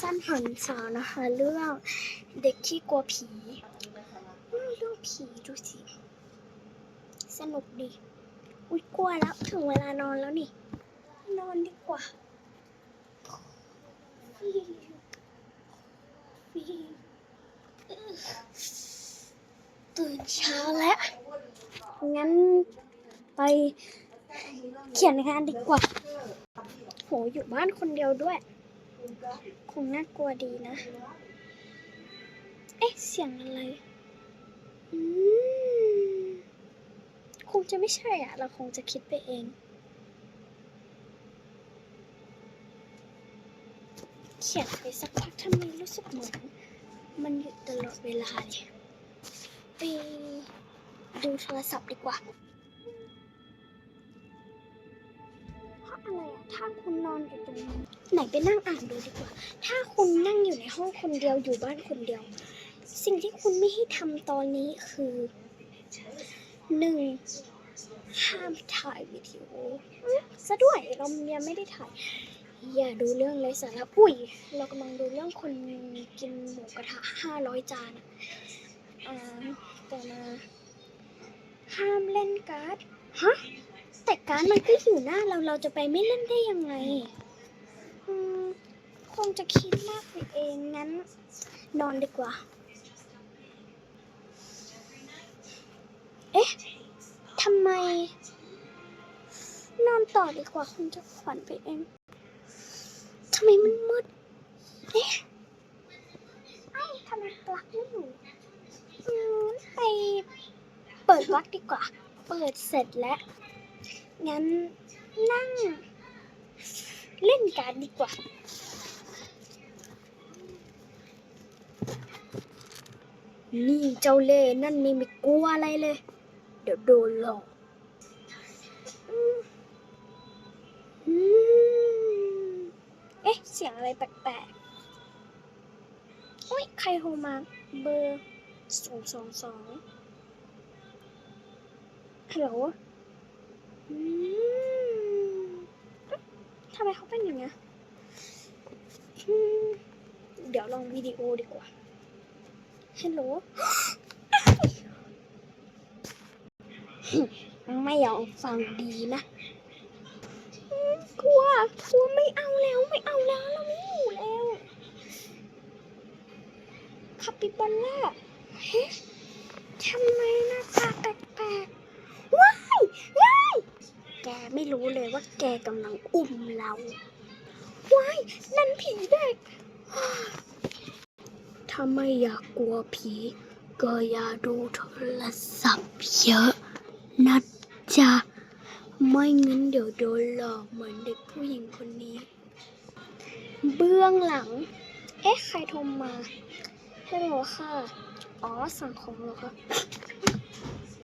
สั้นหันสาวนะคะ เรื่องเด็กที่กลัวผีเรื่องผีดูสิสนุกดีอุ้ยกลัวแล้วถึงเวลานอนแล้วนี่ นอนดีกว่าตื่นเช้าแล้ว งั้นไปเขียนงานดีกว่า โห อยู่บ้านคนเดียวด้วย คงน่ากลัวดีนะ เอ๊ะ เสียงอะไร อืม คงจะไม่ใช่อะ เราคงจะคิดไปเองเขียนไปสักพักทำไมรู้สึกเหมือน มันหยุดตลอดเวลาเลยไปดูโทรศัพท์ดีกว่า ถ้าคุณนอนอยู่ตรงนี้ไหนไปนั่งอ่านดูดีกว่า ถ้าคุณนั่งอยู่ในห้องคนเดียวอยู่บ้านคนเดียว สิ่งที่คุณไม่ให้ทำตอนนี้คือหนึ่งห้ามถ่ายวิดีโอซะด้วยเรายังไม่ได้ถ่าย อย่าดูเรื่องไร้สาระอุ้ย เรากำลังดูเรื่องคนกินหมูกระทะห้าร้อยจานอะอ่าต่อมาห้ามเล่นการ์ดฮะ แต่การ์ดมันก็อยู่หน้าเราเราจะไปไม่เล่นได้ยังไงอืมคงจะคิดมากไปเองงั้น นอนดีกว่า เอ๊ะทำไม นอนต่อดีกว่าคงจะฝันไปเองทำไมมันมืด เอ๊ะไอ้ทำไมปลั๊กไม่อยู่อืมไปเปิดปลั๊กดีกว่า เปิดเสร็จแล้ว งั้นนั่ง เล่นการดีกว่า นี่เจ้าเล่นั่นนี่ไม่กลัวอะไรเลย เดี๋ยวโดนหลอกเอ๊ะ เสียงอะไรแปลกๆอุ้ยใครโทรมาเบอร์สองสองสองฮัลโหลอืมเอ๊ะ ทำไมเขาเป็นอย่างเงี้ยเดี๋ยวลองวิดีโอดีกว่าฮัลโหลไม่ยอมฟังดีนะกลัวกลัวไม่เอาแล้วไม่เอาแล้วเราไม่อยู่แล้วคาปิบาร่าเฮ้ทำไมหน้าตาแปลกๆ ว้ายว้ายแก ไม่รู้เลยว่าแกกำลังอุ้มเราว้ายนั่นผีเด็ก ถ้าไม่อยากกลัวผีก็อย่าดูโทรศัพท์เยอะนะจ๊ะ ไม่งั้นเดี๋ยวโดนหลอกเหมือนเด็กผู้หญิงคนนี้ เบื้องหลัง เอ๊ะ ใครโทรมาฮัลโหลค่ะ อ๋อ สั่งของเหรอคะ